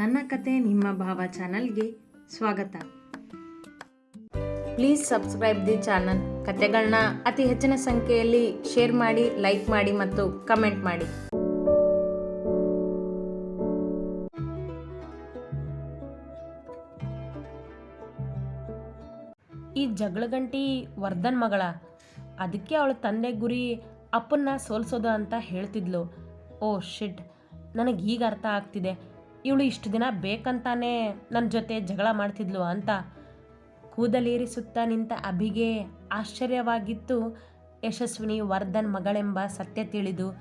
ನನ್ನ ಕತೆ ನಿಮ್ಮ ಭಾವ ಚಾನಲ್ಗೆ ಸ್ವಾಗತ. Please subscribe the channel. ಕತೆಗಳನ್ನ ಅತಿ ಹೆಚ್ಚಿನ ಸಂಖ್ಯೆಯಲ್ಲಿ ಶೇರ್ ಮಾಡಿ, ಲೈಕ್ ಮಾಡಿ ಮತ್ತು ಕಮೆಂಟ್ ಮಾಡಿ. ಈ ಜಗಳಗಂಟಿ ವರ್ಧನ್ ಮಗಳ, ಅದಕ್ಕೆ ಅವಳ ತಂದೆ ಗುರಿ ಅಪ್ಪನ್ನ ಸೋಲ್ಸೋದು ಅಂತ ಹೇಳ್ತಿದ್ಲು. Oh, shit. ನನಗೆ ಈಗ ಅರ್ಥ ಆಗ್ತಿದೆ. ಇವಳು ಇಷ್ಟು ದಿನ ಬೇಕಂತಾನೆ ನನ್ನ ಜೊತೆ ಜಗಳ ಮಾಡ್ತಿದ್ಲು ಅಂತ ಕೂದಲೇರಿಸುತ್ತಾ ನಿಂತ ಅಭಿಗೆ ಆಶ್ಚರ್ಯವಾಗಿತ್ತು ಯಶಸ್ವಿನಿ ವರ್ಧನ್ ಮಗಳೆಂಬ ಸತ್ಯ ತಿಳಿದು.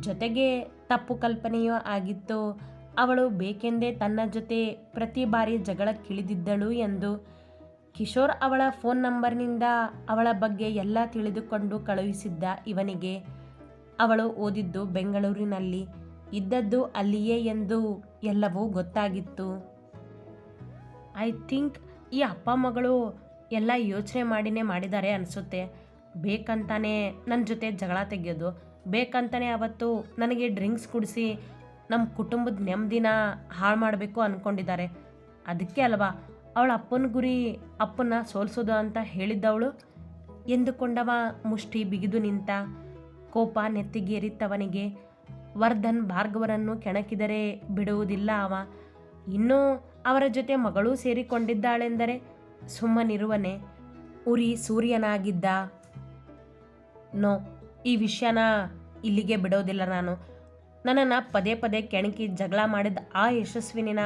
ಜೊತೆಗೆ ತಪ್ಪು ಕಲ್ಪನೆಯೂ ಆಗಿತ್ತು. ಅವಳು ಬೇಕೆಂದೇ ತನ್ನ ಜೊತೆ ಪ್ರತಿ ಬಾರಿ ಜಗಳಕ್ಕಿಳಿದಿದ್ದಳು ಎಂದು. ಕಿಶೋರ್ ಅವಳ ಫೋನ್ ನಂಬರ್ನಿಂದ ಅವಳ ಬಗ್ಗೆ ಎಲ್ಲ ತಿಳಿದುಕೊಂಡು ಕಳುಹಿಸಿದ್ದ ಇವನಿಗೆ. ಅವಳು ಓದಿದ್ದು ಬೆಂಗಳೂರಿನಲ್ಲಿ. ಇದ್ದದ್ದು ಅಲ್ಲಿಯೇ ಎಂದು ಎಲ್ಲವೂ ಗೊತ್ತಾಗಿತ್ತು. ಐ ಥಿಂಕ್ ಈ ಅಪ್ಪ ಮಗಳು ಎಲ್ಲ ಯೋಚನೆ ಮಾಡಿನೇ ಮಾಡಿದ್ದಾರೆ ಅನಿಸುತ್ತೆ. ಬೇಕಂತಾನೆ ನನ್ನ ಜೊತೆ ಜಗಳ ತೆಗೆಯೋದು, ಬೇಕಂತಾನೆ ಅವತ್ತು ನನಗೆ ಡ್ರಿಂಕ್ಸ್ ಕುಡಿಸಿ ನಮ್ಮ ಕುಟುಂಬದ ನೆಮ್ಮದಿನ ಹಾಳು ಮಾಡಬೇಕು ಅಂದ್ಕೊಂಡಿದ್ದಾರೆ ಅದಕ್ಕೆ ಅಲ್ವಾ, ಅವಳ ಅಪ್ಪನ ಗುರಿ ಅಪ್ಪನ ಸೋಲಿಸೋದು ಅಂತ ಹೇಳಿದ್ದವಳು? ಎಂದುಕೊಂಡವ ಮುಷ್ಟಿ ಬಿಗಿದು ನಿಂತ, ಕೋಪ ನೆತ್ತಿಗೇರಿತ್ತವನಿಗೆ ವರ್ಧನ್ ಭಾರ್ಗವರನ್ನು ಕೆಣಕಿದರೆ ಬಿಡುವುದಿಲ್ಲ ಅವ. ಇನ್ನೂ ಅವರ ಜೊತೆ ಮಗಳೂ ಸೇರಿಕೊಂಡಿದ್ದಾಳೆಂದರೆ ಸುಮ್ಮನಿರುವನೆ. ಉರಿ ಸೂರ್ಯನಾಗಿದ್ದ. ನೋ, ಈ ವಿಷಯನ ಇಲ್ಲಿಗೆ ಬಿಡೋದಿಲ್ಲ ನಾನು. ನನ್ನನ್ನು ಪದೇ ಪದೇ ಕೆಣಕಿ ಜಗಳ ಮಾಡಿದ ಆ ಯಶಸ್ವಿನಿನ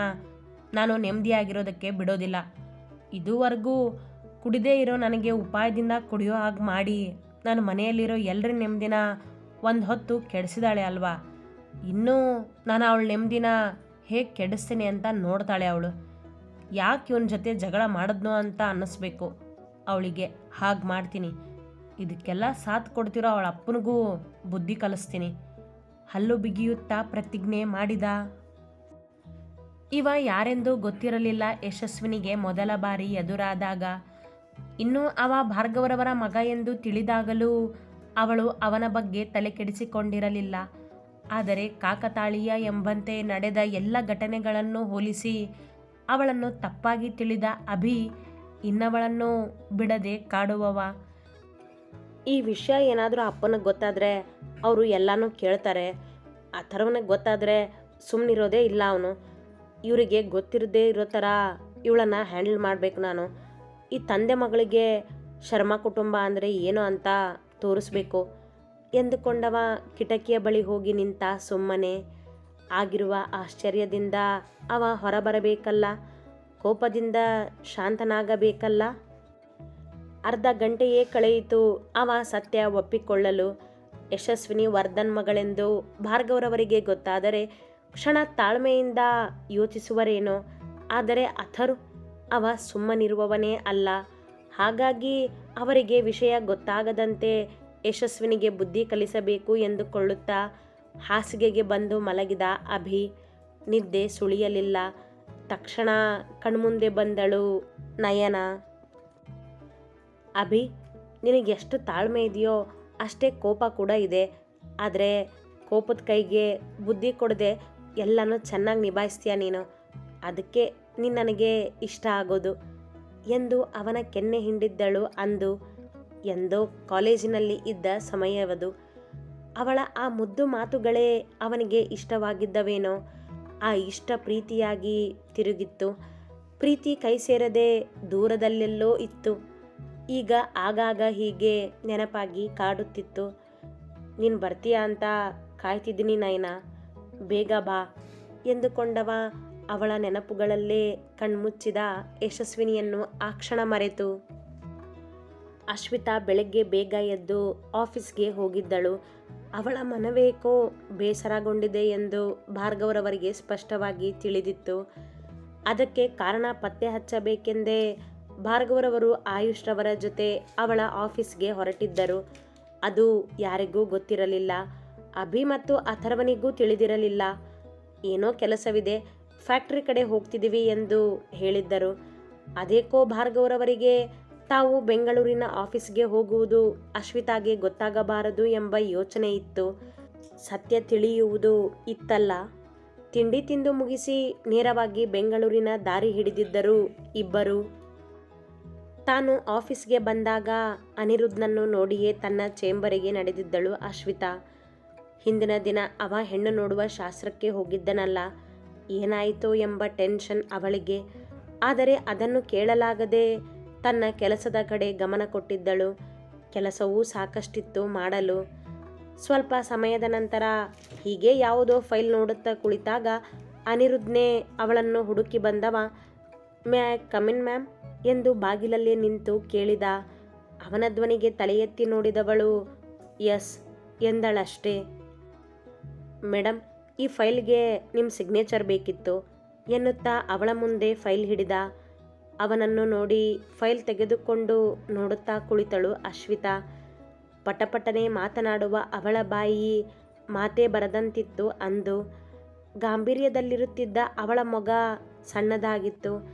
ನಾನು ನೆಮ್ಮದಿಯಾಗಿರೋದಕ್ಕೆ ಬಿಡೋದಿಲ್ಲ. ಇದುವರೆಗೂ ಕುಡಿದೇ ಇರೋ ನನಗೆ ಉಪಾಯದಿಂದ ಕುಡಿಯೋ ಹಾಗೆ ಮಾಡಿ ನಾನು ಮನೆಯಲ್ಲಿರೋ ಎಲ್ಲರ ನೆಮ್ಮದಿನ ಒಂದು ಹೊತ್ತು ಕೆಡಿಸಿದಾಳೆ ಅಲ್ವಾ. ಇನ್ನೂ ನಾನು ಅವಳ ನೆಮ್ಮದಿನ ಹೇಗೆ ಕೆಡಿಸ್ತೀನಿ ಅಂತ ನೋಡ್ತಾಳೆ ಅವಳು. ಯಾಕೆ ಇವನ ಜೊತೆ ಜಗಳ ಮಾಡಿದ್ನೋ ಅಂತ ಅನ್ನಿಸ್ಬೇಕು. ಅವಳಿಗೆ ಹಾಗೆ ಮಾಡ್ತೀನಿ. ಇದಕ್ಕೆಲ್ಲ ಸಾಥ್ ಕೊಡ್ತಿರೋ ಅವಳ ಅಪ್ಪನಿಗೂ ಬುದ್ಧಿ ಕಲಿಸ್ತೀನಿ. ಹಲ್ಲು ಬಿಗಿಯುತ್ತಾ ಪ್ರತಿಜ್ಞೆ ಮಾಡಿದ. ಇವ ಯಾರೆಂದು ಗೊತ್ತಿರಲಿಲ್ಲ ಯಶಸ್ವಿನಿಗೆ ಮೊದಲ ಬಾರಿ ಎದುರಾದಾಗ. ಇನ್ನು ಅವ ಭಾರ್ಗವರವರ ಮಗ ಎಂದು ತಿಳಿದಾಗಲೂ ಅವಳು ಅವನ ಬಗ್ಗೆ ತಲೆ ಕೆಡಿಸಿಕೊಂಡಿರಲಿಲ್ಲ. ಆದರೆ ಕಾಕತಾಳೀಯ ಎಂಬಂತೆ ನಡೆದ ಎಲ್ಲ ಘಟನೆಗಳನ್ನು ಹೋಲಿಸಿ ಅವಳನ್ನು ತಪ್ಪಾಗಿ ತಿಳಿದ ಅಭಿ ಇನ್ನವಳನ್ನು ಬಿಡದೆ ಕಾಡುವವ. ಈ ವಿಷಯ ಏನಾದರೂ ಅಪ್ಪನಿಗೆ ಗೊತ್ತಾದರೆ ಅವರು ಎಲ್ಲನೂ ಕೇಳ್ತಾರೆ. ಆ ಥರವನಿಗೆ ಗೊತ್ತಾದರೆ ಸುಮ್ಮನಿರೋದೇ ಇಲ್ಲ ಅವನು. ಇವರಿಗೆ ಗೊತ್ತಿರದೇ ಇರೋ ಥರ ಇವಳನ್ನು ಹ್ಯಾಂಡಲ್ ಮಾಡಬೇಕು ನಾನು. ಈ ತಂದೆ ಮಗಳಿಗೆ ಶರ್ಮಾ ಕುಟುಂಬ ಅಂದರೆ ಏನು ಅಂತ ತೋರಿಸ್ಬೇಕು. ಎಂದುಕೊಂಡವ ಕಿಟಕಿಯ ಬಳಿ ಹೋಗಿ ನಿಂತ ಸುಮ್ಮನೆ ಆಗಿರುವ ಆಶ್ಚರ್ಯದಿಂದ ಅವ ಹೊರಬರಬೇಕಲ್ಲ? ಕೋಪದಿಂದ ಶಾಂತನಾಗಬೇಕಲ್ಲ? ಅರ್ಧ ಗಂಟೆಯೇ ಕಳೆಯಿತು ಅವ ಸತ್ಯ ಒಪ್ಪಿಕೊಳ್ಳಲು. ಯಶಸ್ವಿನಿ ವರ್ಧನ್ ಮಗಳೆಂದು ಭಾರ್ಗವರವರಿಗೆ ಗೊತ್ತಾದರೆ ಕ್ಷಣ ತಾಳ್ಮೆಯಿಂದ ಯೋಚಿಸುವರೇನೋ, ಆದರೆ ಅಥರು ಅವ ಸುಮ್ಮನಿರುವವನೇ ಅಲ್ಲ. ಹಾಗಾಗಿ ಅವರಿಗೆ ವಿಷಯ ಗೊತ್ತಾಗದಂತೆ ಯಶಸ್ವಿನಿಗೆ ಬುದ್ಧಿ ಕಲಿಸಬೇಕು ಎಂದುಕೊಳ್ಳುತ್ತಾ ಹಾಸಿಗೆಗೆ ಬಂದು ಮಲಗಿದ ಅಭಿ ನಿದ್ದೆ ಸುಳಿಯಲಿಲ್ಲ. ತಕ್ಷಣ ಕಣ್ಮುಂದೆ ಬಂದಳು ನಯನ. ಅಭಿ ನಿನಗೆಷ್ಟು ತಾಳ್ಮೆ ಇದೆಯೋ ಅಷ್ಟೇ ಕೋಪ ಕೂಡ ಇದೆ. ಆದರೆ ಕೋಪದ ಕೈಗೆ ಬುದ್ಧಿ ಕೊಡದೆ ಎಲ್ಲನೂ ಚೆನ್ನಾಗಿ ನಿಭಾಯಿಸ್ತೀಯ ನೀನು? ಅದಕ್ಕೆ ನೀನು ನನಗೆ ಇಷ್ಟ ಆಗೋದು ಎಂದು ಅವನ ಕೆನ್ನೆ ಹಿಂಡಿದ್ದಳು ಅಂದು ಎಂದೋ ಕಾಲೇಜಿನಲ್ಲಿ ಇದ್ದ ಸಮಯವದು. ಅವಳ ಆ ಮುದ್ದು ಮಾತುಗಳೇ ಅವನಿಗೆ ಇಷ್ಟವಾಗಿದ್ದವೇನೋ, ಆ ಇಷ್ಟ ಪ್ರೀತಿಯಾಗಿ ತಿರುಗಿತ್ತು. ಪ್ರೀತಿ ಕೈ ಸೇರದೆ ದೂರದಲ್ಲೆಲ್ಲೋ ಇತ್ತು. ಈಗ ಆಗಾಗ ಹೀಗೆ ನೆನಪಾಗಿ ಕಾಡುತ್ತಿತ್ತು. ನೀನು ಬರ್ತೀಯ ಅಂತ ಕಾಯ್ತಿದ್ದೀನಿ ನಯನ. ಬೇಗ ಬಾ ಎಂದುಕೊಂಡವ ಅವಳ ನೆನಪುಗಳಲ್ಲೇ ಕಣ್ಮುಚ್ಚಿದ ಯಶಸ್ವಿನಿಯನ್ನು ಆ ಕ್ಷಣ ಮರೆತು. ಅಶ್ವಿತಾ ಬೆಳಗ್ಗೆ ಬೇಗ ಎದ್ದು ಆಫೀಸ್ಗೆ ಹೋಗಿದ್ದಳು. ಅವಳ ಮನವೇಕೋ ಬೇಸರಗೊಂಡಿದೆ ಎಂದು ಭಾರ್ಗವರವರಿಗೆ ಸ್ಪಷ್ಟವಾಗಿ ತಿಳಿದಿತ್ತು. ಅದಕ್ಕೆ ಕಾರಣ ಪತ್ತೆ ಹಚ್ಚಬೇಕೆಂದೇ ಭಾರ್ಗವರವರು ಆಯುಷ್ರವರ ಜೊತೆ ಅವಳ ಆಫೀಸ್ಗೆ ಹೊರಟಿದ್ದರು. ಅದು ಯಾರಿಗೂ ಗೊತ್ತಿರಲಿಲ್ಲ. ಅಭಿ ಮತ್ತು ಅಥರ್ವನಿಗೂ ತಿಳಿದಿರಲಿಲ್ಲ. ಏನೋ ಕೆಲಸವಿದೆ. ಫ್ಯಾಕ್ಟ್ರಿ ಕಡೆ ಹೋಗ್ತಿದ್ದೀವಿ ಎಂದು ಹೇಳಿದ್ದರು. ಅದೇಕೋ ಭಾರ್ಗವರವರಿಗೆ ತಾವು ಬೆಂಗಳೂರಿನ ಆಫೀಸ್ಗೆ ಹೋಗುವುದು ಅಶ್ವಿತಾಗೆ ಗೊತ್ತಾಗಬಾರದು ಎಂಬ ಯೋಚನೆ ಇತ್ತು. ಸತ್ಯ ತಿಳಿಯುವುದು ಇತ್ತಲ್ಲ. ತಿಂಡಿ ತಿಂದು ಮುಗಿಸಿ ನೇರವಾಗಿ ಬೆಂಗಳೂರಿನ ದಾರಿ ಹಿಡಿದಿದ್ದರು ಇಬ್ಬರು. ತಾನು ಆಫೀಸ್ಗೆ ಬಂದಾಗ ಅನಿರುದ್ಧನನ್ನು ನೋಡಿಯೇ ತನ್ನ ಚೇಂಬರಿಗೆ ನಡೆದಿದ್ದಳು ಅಶ್ವಿತಾ. ಹಿಂದಿನ ದಿನ ಅವ ಹೆಣ್ಣು ನೋಡುವ ಶಾಸ್ತ್ರಕ್ಕೆ ಹೋಗಿದ್ದನಲ್ಲ. ಏನಾಯಿತೋ ಎಂಬ ಟೆನ್ಷನ್ ಅವಳಿಗೆ. ಆದರೆ ಅದನ್ನು ಕೇಳಲಾಗದೆ ತನ್ನ ಕೆಲಸದ ಕಡೆ ಗಮನ ಕೊಟ್ಟಿದ್ದಳು. ಕೆಲಸವೂ ಸಾಕಷ್ಟಿತ್ತು ಮಾಡಲು. ಸ್ವಲ್ಪ ಸಮಯದ ನಂತರ ಹೀಗೆ ಯಾವುದೋ ಫೈಲ್ ನೋಡುತ್ತಾ ಕುಳಿತಾಗ ಅನಿರುದ್ಧನೇ ಅವಳನ್ನು ಹುಡುಕಿ ಬಂದವ, ಮ್ಯಾ ಕಮಿನ್ ಮ್ಯಾಮ್ ಎಂದು ಬಾಗಿಲಲ್ಲಿ ನಿಂತು ಕೇಳಿದ. ಅವನ ಧ್ವನಿಗೆ ತಲೆ ಎತ್ತಿ ನೋಡಿದವಳು, ಎಸ್, ಎಂದಳಷ್ಟೇ. ಮೇಡಮ್ ಈ ಫೈಲ್ಗೆ ನಿಮ್ಮ ಸಿಗ್ನೇಚರ್ ಬೇಕಿತ್ತು, ಎನ್ನುತ್ತಾ ಅವಳ ಮುಂದೆ ಫೈಲ್ ಹಿಡಿದ. ಅವನನ್ನು ನೋಡಿ ಫೈಲ್ ತೆಗೆದುಕೊಂಡು ನೋಡುತ್ತಾ ಕುಳಿತಳು ಅಶ್ವಿತಾ. ಪಟಪಟನೆ ಮಾತನಾಡುವ ಅವಳ ಬಾಯಿ ಮಾತೇ ಬರದಂತಿತ್ತು ಅಂದು. ಗಾಂಭೀರ್ಯದಲ್ಲಿರುತ್ತಿದ್ದ ಅವಳ ಮೊಗ ಸಣ್ಣದಾಗಿತ್ತು,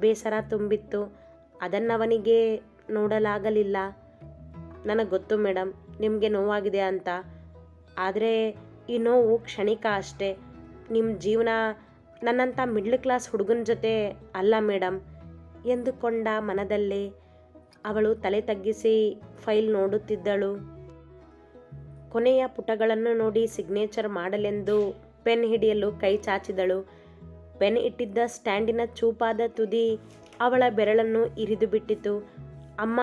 ಬೇಸರ ತುಂಬಿತ್ತು. ಅದನ್ನವನಿಗೆ ನೋಡಲಾಗಲಿಲ್ಲ. ನನಗೆ ಗೊತ್ತು ಮೇಡಮ್ ನಿಮಗೆ ನೋವಾಗಿದೆ ಅಂತ. ಆದರೆ ಈ ನೋವು ಕ್ಷಣಿಕ ಅಷ್ಟೇ. ನಿಮ್ಮ ಜೀವನ ನನ್ನಂಥ ಮಿಡ್ಲ್ ಕ್ಲಾಸ್ ಹುಡುಗನ ಜೊತೆ ಅಲ್ಲ ಮೇಡಮ್ ಎಂದುಕೊಂಡ ಮನದಲ್ಲೇ ಅವಳು ತಲೆ ತಗ್ಗಿಸಿ ಫೈಲ್ ನೋಡುತ್ತಿದ್ದಳು. ಕೊನೆಯ ಪುಟಗಳನ್ನು ನೋಡಿ ಸಿಗ್ನೇಚರ್ ಮಾಡಲೆಂದು ಪೆನ್ ಹಿಡಿಯಲು ಕೈ ಚಾಚಿದಳು. ಪೆನ್ ಇಟ್ಟಿದ್ದ ಸ್ಟ್ಯಾಂಡಿನ ಚೂಪಾದ ತುದಿ ಅವಳ ಬೆರಳನ್ನು ಇರಿದು ಬಿಟ್ಟಿತು. ಅಮ್ಮ,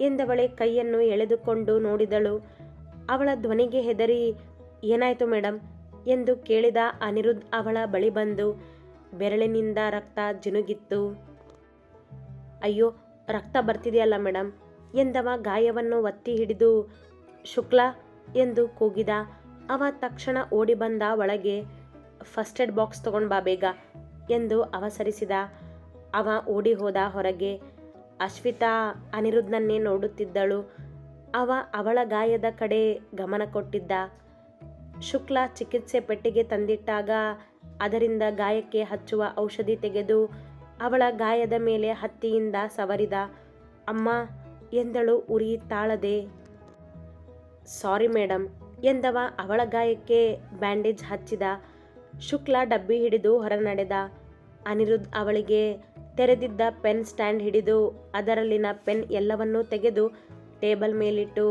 ಎಂದವಳೆ ಕೈಯನ್ನು ಎಳೆದುಕೊಂಡು ನೋಡಿದಳು. ಅವಳ ಧ್ವನಿಗೆ ಹೆದರಿ, ಏನಾಯಿತು ಮೇಡಮ್ ಎಂದು ಕೇಳಿದ ಅನಿರುದ್ಧ್ ಅವಳ ಬಳಿ ಬಂದು ಬೆರಳಿನಿಂದ ರಕ್ತ ಜಿನುಗಿತ್ತು. ಅಯ್ಯೋ, ರಕ್ತ ಬರ್ತಿದೆಯಲ್ಲ ಮೇಡಮ್ ಎಂದವ ಗಾಯವನ್ನು ಒತ್ತಿ ಹಿಡಿದು. ಶುಕ್ಲ ಎಂದು ಕೂಗಿದ. ಅವ ತಕ್ಷಣ ಓಡಿ ಬಂದ ಒಳಗೆ, ಫಸ್ಟ್ ಏಡ್ ಬಾಕ್ಸ್ ತಗೊಂಡು ಬಾ ಬೇಗ ಎಂದು ಅವಸರಿಸಿದ. ಅವ ಓಡಿ ಹೋದ ಹೊರಗೆ, ಅಶ್ವಿತಾ ಅನಿರುದ್ಧನನ್ನೇ ನೋಡುತ್ತಿದ್ದಳು. ಅವ ಅವಳ ಗಾಯದ ಕಡೆ ಗಮನ ಕೊಟ್ಟಿದ್ದ. ಶುಕ್ಲ ಚಿಕಿತ್ಸೆ ಪೆಟ್ಟಿಗೆ ತಂದಿಟ್ಟಾಗ, ಅದರಿಂದ ಗಾಯಕ್ಕೆ ಹಚ್ಚುವ ಔಷಧಿ ತೆಗೆದು ಅವಳ ಗಾಯದ ಮೇಲೆ ಹತ್ತಿಯಿಂದ ಸವರಿದ, ಅಮ್ಮ, ಎಂದಳು ಉರಿ ತಾಳದೆ. ಸಾರಿ ಮೇಡಮ್ ಎಂದವ ಅವಳ ಗಾಯಕ್ಕೆ ಬ್ಯಾಂಡೇಜ್ ಹಚ್ಚಿದ. ಶುಕ್ಲ ಡಬ್ಬಿ ಹಿಡಿದು ಹೊರ ನಡೆದ ಅನಿರುದ್ಧ್ ಅವಳಿಗೆ ತೆರೆದಿದ್ದ ಪೆನ್ ಸ್ಟ್ಯಾಂಡ್ ಹಿಡಿದು ಅದರಲ್ಲಿನ ಪೆನ್ ಎಲ್ಲವನ್ನೂ ತೆಗೆದು ಟೇಬಲ್ ಮೇಲಿಟ್ಟು,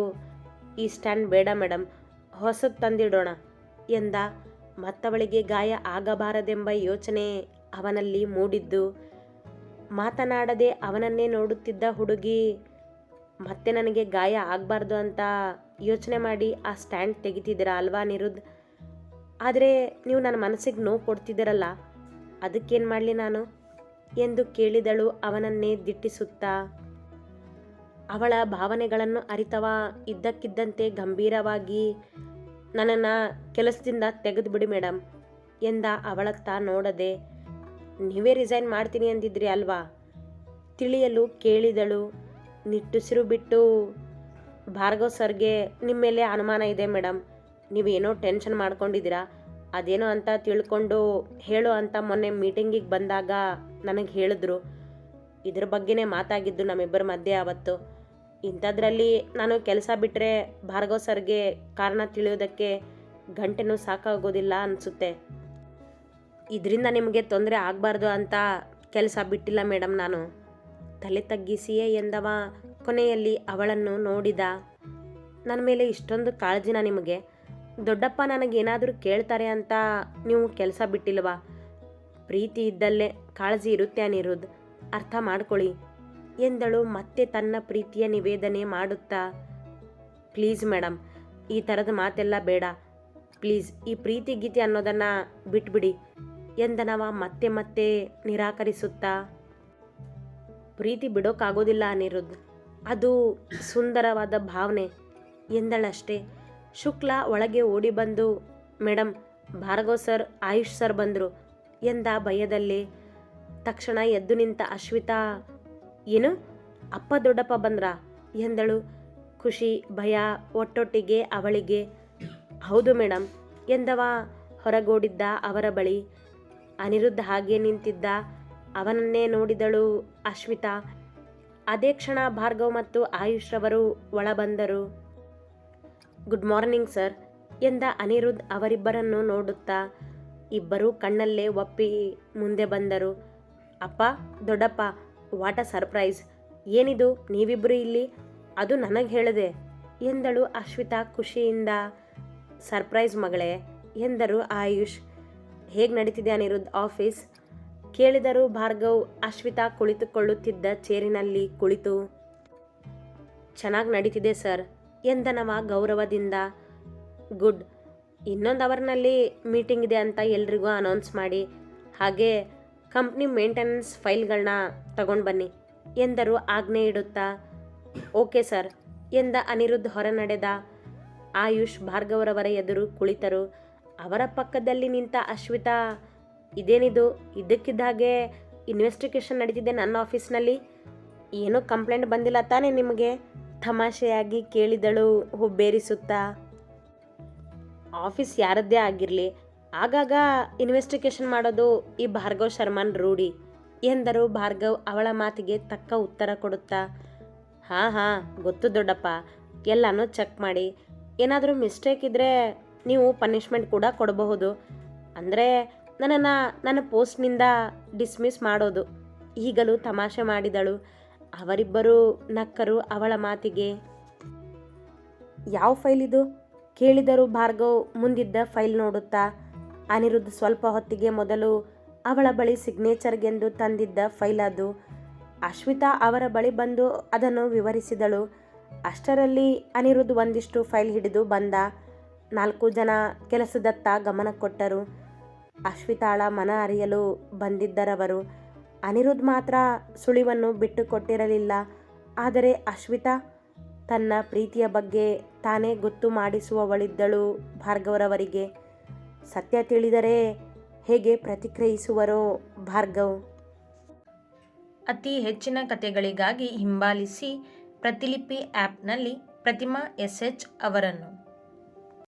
ಈ ಸ್ಟ್ಯಾಂಡ್ ಬೇಡ ಮೇಡಮ್ ಹೊಸದು ತಂದಿಡೋಣ, ಎಂದ. ಮತ್ತವಳಿಗೆ ಗಾಯ ಆಗಬಾರದೆಂಬ ಯೋಚನೆ ಅವನಲ್ಲಿ ಮೂಡಿದ್ದು. ಮಾತನಾಡದೆ ಅವನನ್ನೇ ನೋಡುತ್ತಿದ್ದ ಹುಡುಗಿ, ಮತ್ತೆ ನನಗೆ ಗಾಯ ಆಗಬಾರ್ದು ಅಂತ ಯೋಚನೆ ಮಾಡಿ ಆ ಸ್ಟ್ಯಾಂಡ್ ತೆಗಿತಿದ್ದೀರಾ ಅಲ್ವಾ ನಿರುದ್? ಆದರೆ ನೀವು ನನ್ನ ಮನಸ್ಸಿಗೆ ನೋವು ಕೊಡ್ತಿದ್ದೀರಲ್ಲ, ಅದಕ್ಕೇನು ಮಾಡಲಿ ನಾನು? ಎಂದು ಕೇಳಿದಳು ಅವನನ್ನೇ ದಿಟ್ಟಿಸುತ್ತಾ. ಅವಳ ಭಾವನೆಗಳನ್ನು ಅರಿತವ ಇದ್ದಕ್ಕಿದ್ದಂತೆ ಗಂಭೀರವಾಗಿ, ನನ್ನನ್ನು ಕೆಲಸದಿಂದ ತೆಗೆದುಬಿಡಿ ಮೇಡಮ್ ಎಂದ ಅವಳತ್ತ ನೋಡದೆ ನೀವೇ ರಿಸೈನ್ ಮಾಡ್ತೀನಿ ಅಂದಿದ್ರಿ ಅಲ್ವಾ? ತಿಳಿಯಲು ಕೇಳಿದಳು. ನಿಟ್ಟುಸಿರು ಬಿಟ್ಟು, ಭಾರ್ಗವ್ ಸರ್ಗೆ ನಿಮ್ಮ ಮೇಲೆ ಅನುಮಾನ ಇದೆ ಮೇಡಮ್ ನೀವೇನೋ ಟೆನ್ಷನ್ ಮಾಡ್ಕೊಂಡಿದ್ದೀರಾ? ಅದೇನೋ ಅಂತ ತಿಳ್ಕೊಂಡು ಹೇಳು ಅಂತ ಮೊನ್ನೆ ಮೀಟಿಂಗಿಗೆ ಬಂದಾಗ ನನಗೆ ಹೇಳಿದ್ರು. ಇದ್ರ ಬಗ್ಗೆನೇ ಮಾತಾಗಿದ್ದು ನಮ್ಮಿಬ್ಬರ ಮಧ್ಯೆ ಆವತ್ತು. ಇಂಥದ್ರಲ್ಲಿ ನಾನು ಕೆಲಸ ಬಿಟ್ಟರೆ ಭಾರ್ಗವ್ ಸರ್ಗೆ ಕಾರಣ ತಿಳಿಯೋದಕ್ಕೆ ಗಂಟೆನೂ ಸಾಕಾಗೋದಿಲ್ಲ ಅನಿಸುತ್ತೆ. ಇದರಿಂದ ನಿಮಗೆ ತೊಂದರೆ ಆಗಬಾರ್ದು ಅಂತ ಕೆಲಸ ಬಿಟ್ಟಿಲ್ಲ ಮೇಡಮ್ ನಾನು. ತಲೆ ತಗ್ಗಿಸಿಯೇ ಎಂದವ ಕೊನೆಯಲ್ಲಿ ಅವಳನ್ನು ನೋಡಿದ. ನನ್ನ ಮೇಲೆ ಇಷ್ಟೊಂದು ಕಾಳಜಿನ ನಿಮಗೆ. ದೊಡ್ಡಪ್ಪ ನನಗೇನಾದರೂ ಕೇಳ್ತಾರೆ ಅಂತ ನೀವು ಕೆಲಸ ಬಿಟ್ಟಿಲ್ವಾ? ಪ್ರೀತಿ ಇದ್ದಲ್ಲೇ ಕಾಳಜಿ ಇರುತ್ತೆ ಅನಿರುದ್ ಅರ್ಥ ಮಾಡ್ಕೊಳ್ಳಿ. ಎಂದಳು ಮತ್ತೆ ತನ್ನ ಪ್ರೀತಿಯ ನಿವೇದನೆ ಮಾಡುತ್ತಾ. ಪ್ಲೀಸ್ ಮೇಡಮ್ ಈ ಥರದ ಮಾತೆಲ್ಲ ಬೇಡ. ಪ್ಲೀಸ್, ಈ ಪ್ರೀತಿ ಗೀತೆ ಅನ್ನೋದನ್ನು ಬಿಟ್ಬಿಡಿ. ಎಂದನವ ಮತ್ತೆ ಮತ್ತೆ ನಿರಾಕರಿಸುತ್ತಾ? ಪ್ರೀತಿ ಬಿಡೋಕ್ಕಾಗೋದಿಲ್ಲ ಅನಿರುದ್ಧ. ಅದು ಸುಂದರವಾದ ಭಾವನೆ ಎಂದಳಷ್ಟೇ. ಶುಕ್ಲ ಒಳಗೆ ಓಡಿ ಬಂದು madam Bhargav sir, Ayush sir ಬಂದರು ಎಂದ ಭಯದಲ್ಲಿ. ತಕ್ಷಣ ಎದ್ದು ನಿಂತ ಅಶ್ವಿತಾ, ಏನು? ಅಪ್ಪ ದೊಡ್ಡಪ್ಪ ಬಂದ್ರ? ಎಂದಳು. ಖುಷಿ, ಭಯ, ಒಟ್ಟೊಟ್ಟಿಗೆ ಅವಳಿಗೆ, ಹೌದು ಮೇಡಮ್ ಎಂದವ ಹೊರಗೋಡಿದ್ದ ಅವರ ಬಳಿ. ಅನಿರುದ್ಧ ಹಾಗೆ ನಿಂತಿದ್ದ. ಅವನನ್ನೇ ನೋಡಿದಳು ಅಶ್ವಿತಾ. ಅದೇ ಕ್ಷಣ ಭಾರ್ಗವ್ ಮತ್ತು ಆಯುಷ್ ರವರು ಒಳ ಬಂದರು ಗುಡ್ ಮಾರ್ನಿಂಗ್ ಸರ್ ಎಂದ ಅನಿರುದ್ಧ ಅವರಿಬ್ಬರನ್ನು ನೋಡುತ್ತಾ. ಇಬ್ಬರೂ ಕಣ್ಣಲ್ಲೇ ಒಪ್ಪಿ ಮುಂದೆ ಬಂದರು. ಅಪ್ಪ, ದೊಡ್ಡಪ್ಪ, ವಾಟ ಸರ್ಪ್ರೈಸ್. ಏನಿದು? ನೀವಿಬ್ಬರು ಇಲ್ಲಿ? ಅದು ನನಗೆ ಹೇಳಿದೆ ಎಂದಳು ಅಶ್ವಿತಾ ಖುಷಿಯಿಂದ. ಸರ್ಪ್ರೈಸ್ ಮಗಳೇ ಎಂದರು ಆಯುಷ್. ಹೇಗೆ ನಡೀತಿದೆ ಅನಿರುದ್ಧ ಆಫೀಸ್ ಕೇಳಿದರು ಭಾರ್ಗವ್ ಅಶ್ವಿತಾ ಕುಳಿತುಕೊಳ್ಳುತ್ತಿದ್ದ ಚೇರಿನಲ್ಲಿ ಕುಳಿತು, ಚೆನ್ನಾಗಿ ನಡೀತಿದೆ ಸರ್ ಎಂದನವ ಗೌರವದಿಂದ. ಗುಡ್ ಇನ್ನೊಂದು ಅವರ್ನಲ್ಲಿ ಮೀಟಿಂಗ್ ಇದೆ ಅಂತ ಎಲ್ರಿಗೂ ಅನೌನ್ಸ್ ಮಾಡಿ. ಹಾಗೆ ಕಂಪ್ನಿ ಮೇಂಟೆನೆನ್ಸ್ ಫೈಲ್ಗಳನ್ನ ತಗೊಂಡು ಬನ್ನಿ, ಎಂದರು ಆಜ್ಞೆ ಇಡುತ್ತಾ. ಓಕೆ ಸರ್ ಎಂದ ಅನಿರುದ್ಧ ಹೊರ ನಡೆದ ಆಯುಷ್ ಭಾರ್ಗವರವರ ಎದುರು ಕುಳಿತರು. ಅವರ ಪಕ್ಕದಲ್ಲಿ ನಿಂತ ಅಶ್ವಿತಾ, ಇದೇನಿದು? ಇದಕ್ಕಿದ್ದಾಗೆ ಇನ್ವೆಸ್ಟಿಗೇಷನ್ ನಡೀತಿದೆ ನನ್ನ ಆಫೀಸ್ನಲ್ಲಿ ಏನೂ ಕಂಪ್ಲೇಂಟ್ ಬಂದಿಲ್ಲ ತಾನೇ ನಿಮಗೆ? ತಮಾಷೆಯಾಗಿ ಕೇಳಿದಳು ಹುಬ್ಬೇರಿಸುತ್ತಾ ಆಫೀಸ್ ಯಾರದ್ದೇ ಆಗಿರಲಿ, ಆಗಾಗ ಇನ್ವೆಸ್ಟಿಗೇಷನ್ ಮಾಡೋದು ಈ ಭಾರ್ಗವ್ ಶರ್ಮನ್ ರೂಢಿ ಎಂದರು ಭಾರ್ಗವ್ ಅವಳ ಮಾತಿಗೆ ತಕ್ಕ ಉತ್ತರ ಕೊಡುತ್ತಾ. ಹಾಂ ಹಾಂ, ಗೊತ್ತು ದೊಡ್ಡಪ್ಪ, ಎಲ್ಲನೂ ಚೆಕ್ ಮಾಡಿ. ಏನಾದರೂ ಮಿಸ್ಟೇಕ್ ಇದ್ದರೆ ನೀವು ಪನಿಷ್ಮೆಂಟ್ ಕೂಡ ಕೊಡಬಹುದು. ಅಂದರೆ ನನ್ನನ್ನು, ನನ್ನ ಪೋಸ್ಟ್ನಿಂದ ಡಿಸ್ಮಿಸ್ ಮಾಡೋದು. ಈಗಲೂ ತಮಾಷೆ ಮಾಡಿದಳು. ಅವರಿಬ್ಬರು ನಕ್ಕರು ಅವಳ ಮಾತಿಗೆ. ಯಾವ ಫೈಲ್ ಇದು? ಕೇಳಿದರು ಭಾರ್ಗವ್ ಮುಂದಿದ್ದ ಫೈಲ್ ನೋಡುತ್ತಾ, ಅನಿರುದ್ಧ ಸ್ವಲ್ಪ ಹೊತ್ತಿಗೆ ಮೊದಲು ಅವಳ ಬಳಿ ಸಿಗ್ನೇಚರ್ಗೆಂದು ತಂದಿದ್ದ ಫೈಲ್ ಅದು. ಅಶ್ವಿತಾ ಅವರ ಬಳಿ ಬಂದು ಅದನ್ನು ವಿವರಿಸಿದಳು. ಅಷ್ಟರಲ್ಲಿ ಅನಿರುದ್ಧ ಒಂದಿಷ್ಟು ಫೈಲ್ ಹಿಡಿದು ಬಂದ. ನಾಲ್ಕು ಜನ ಕೆಲಸದತ್ತ ಗಮನ ಕೊಟ್ಟರು. ಅಶ್ವಿತಾಳ ಮನ ಅರಿಯಲು ಬಂದಿದ್ದರವರು. ಅನಿರುದ್ಧ ಮಾತ್ರ ಸುಳಿವನ್ನು ಬಿಟ್ಟುಕೊಟ್ಟಿರಲಿಲ್ಲ. ಆದರೆ ಅಶ್ವಿತಾ ತನ್ನ ಪ್ರೀತಿಯ ಬಗ್ಗೆ ತಾನೇ ಗೊತ್ತು ಮಾಡಿಸುವವಳಿದ್ದಳು ಭಾರ್ಗವರವರಿಗೆ. ಸತ್ಯ ತಿಳಿದರೆ ಹೇಗೆ ಪ್ರತಿಕ್ರಿಯಿಸುವರೋ ಭಾರ್ಗವ್? ಅತಿ ಹೆಚ್ಚಿನ ಕಥೆಗಳಿಗಾಗಿ ಹಿಂಬಾಲಿಸಿ ಪ್ರತಿಲಿಪಿ ಆ್ಯಪ್ನಲ್ಲಿ ಪ್ರತಿಮಾ ಎಸ್ ಎಚ್ ಅವರನ್ನು.